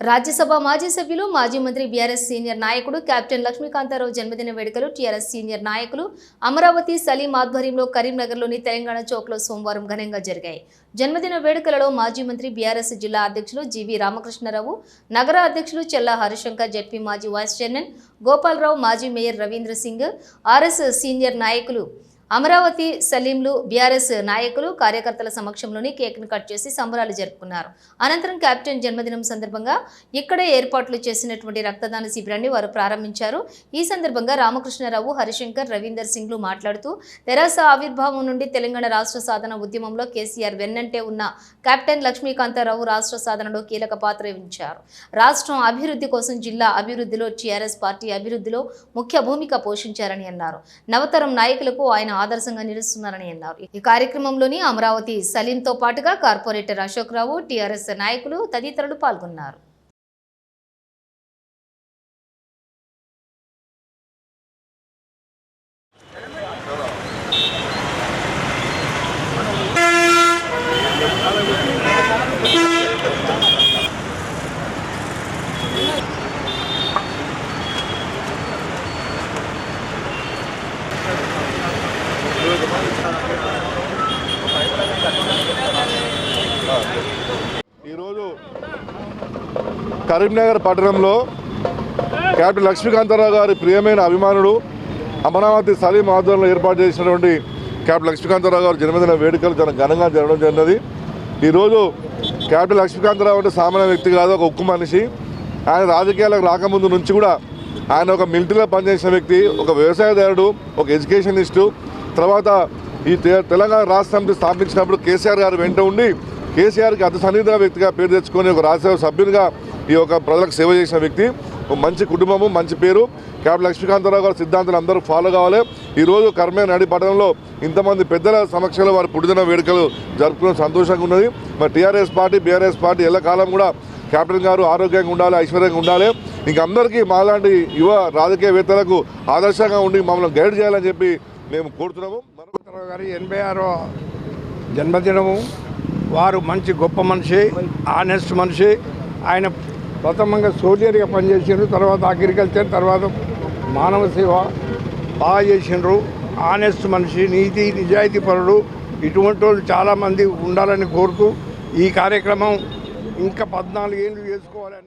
రాజ్యసభ మాజీ సభ్యులు మాజీ మంత్రి బీఆర్ఎస్ సీనియర్ నాయకుడు కెప్టెన్ లక్ష్మీకాంతారావు జన్మదిన వేడుకలు టీఆర్ఎస్ సీనియర్ నాయకులు అమరావతి సలీం ఆధ్వర్యంలో కరీంనగర్లోని తెలంగాణ చౌక్లో సోమవారం ఘనంగా జరిగాయి. జన్మదిన వేడుకలలో మాజీ మంత్రి బీఆర్ఎస్ జిల్లా అధ్యక్షులు జీవి రామకృష్ణరావు నగర అధ్యక్షులు చెల్లా హరిశంకర్ జడ్పీ మాజీ వైస్ చైర్మన్ గోపాలరావు మాజీ mayor Ravindra Singh RS senior నాయకులు అమరావతి సలీంలు బీఆర్ఎస్ నాయకులు కార్యకర్తల సమక్షంలోని కేక్ను కట్ చేసి సంబరాలు జరుపుకున్నారు. అనంతరం కెప్టెన్ జన్మదినం సందర్భంగా ఇక్కడే ఏర్పాట్లు చేసినటువంటి రక్తదాన శిబిరాన్ని వారు ప్రారంభించారు. ఈ సందర్భంగా రామకృష్ణరావు హరిశంకర్ రవీందర్ సింగ్లు మాట్లాడుతూ తెరాస ఆవిర్భావం నుండి తెలంగాణ రాష్ట్ర సాధన ఉద్యమంలో కేసీఆర్ వెన్నంటే ఉన్న కెప్టెన్ లక్ష్మీకాంతారావు రాష్ట్ర సాధనలో కీలక పాత్ర వహించారు. రాష్ట్రం అభివృద్ధి కోసం జిల్లా అభివృద్ధిలో టీఆర్ఎస్ పార్టీ అభివృద్ధిలో ముఖ్య భూమిక పోషించారని అన్నారు. నవతరం నాయకులకు ఆయన ఆదర్శంగా నిలుస్తున్నారని అన్నారు. ఈ కార్యక్రమంలోని అమరావతి సలీంతో పాటుగా కార్పొరేటర్ అశోక్ రావు టీఆర్ఎస్ నాయకులు తదితరులు పాల్గొన్నారు. ఈరోజు కరీంనగర్ పట్టణంలో క్యాప్టెన్ లక్ష్మీకాంతారావు గారి ప్రియమైన అభిమానుడు అమరావతి సలీం ఆధ్వర్యంలో ఏర్పాటు చేసినటువంటి క్యాప్టెన్ లక్ష్మీకాంతారావు గారి జన్మదిన వేడుకలు చాలా ఘనంగా జరగడం జరిగినది. ఈరోజు క్యాప్టెన్ లక్ష్మీకాంతారావు అంటే సామాన్య వ్యక్తి కాదు ఒక ఉక్కు మనిషి. ఆయన రాజకీయాలకు రాకముందు నుంచి కూడా ఆయన ఒక మిలిటరీలో పనిచేసిన వ్యక్తి ఒక వ్యవసాయదారుడు ఒక ఎడ్యుకేషనిస్టు తర్వాత ఈ తె- తెలంగాణ రాష్ట్ర సమితి స్థాపించినప్పుడు కేసీఆర్ గారు వెంట ఉండి కేసీఆర్కి అతి సన్నిహిత వ్యక్తిగా పేరు తెచ్చుకొని ఒక రాజ్యసభ సభ్యునిగా ఈ యొక్క ప్రజలకు సేవ చేసిన వ్యక్తి. మంచి కుటుంబము మంచి పేరు. క్యాప్ లక్ష్మీకాంతరావు గారి సిద్ధాంతాలు అందరూ ఫాలో కావాలి. ఈరోజు కర్మే నడి పట్టణంలో ఇంతమంది పెద్దల సమక్షంలో వారి పుట్టిన వేడుకలు జరుపుకున్న సంతోషంగా ఉన్నది. మరి టీఆర్ఎస్ పార్టీ బీఆర్ఎస్ పార్టీ ఎల్లకాలం కూడా క్యాప్టెన్ గారు ఆరోగ్యంగా ఉండాలి ఐశ్వర్యంగా ఉండాలి. ఇంక అందరికీ మాలాంటి యువ రాజకీయవేత్తలకు ఆదర్శంగా ఉండి మమ్మల్ని గైడ్ చేయాలని చెప్పి మేము కోరుతున్నాము. గారి ఎనభై ఆరో జన్మదినము. వారు మంచి గొప్ప మనిషి ఆనెస్ట్ మనిషి. ఆయన ప్రథమంగా సోలియర్గా పనిచేసిండ్రు తర్వాత అగ్రికల్చర్ తర్వాత మానవ సేవ బాగా చేసిండ్రు. ఆనెస్ట్ మనిషి నీతి నిజాయితీ పరుడు. ఇటువంటి వాళ్ళు చాలామంది ఉండాలని కోరుతూ ఈ కార్యక్రమం ఇంకా పద్నాలుగు ఏళ్ళు చేసుకోవాలని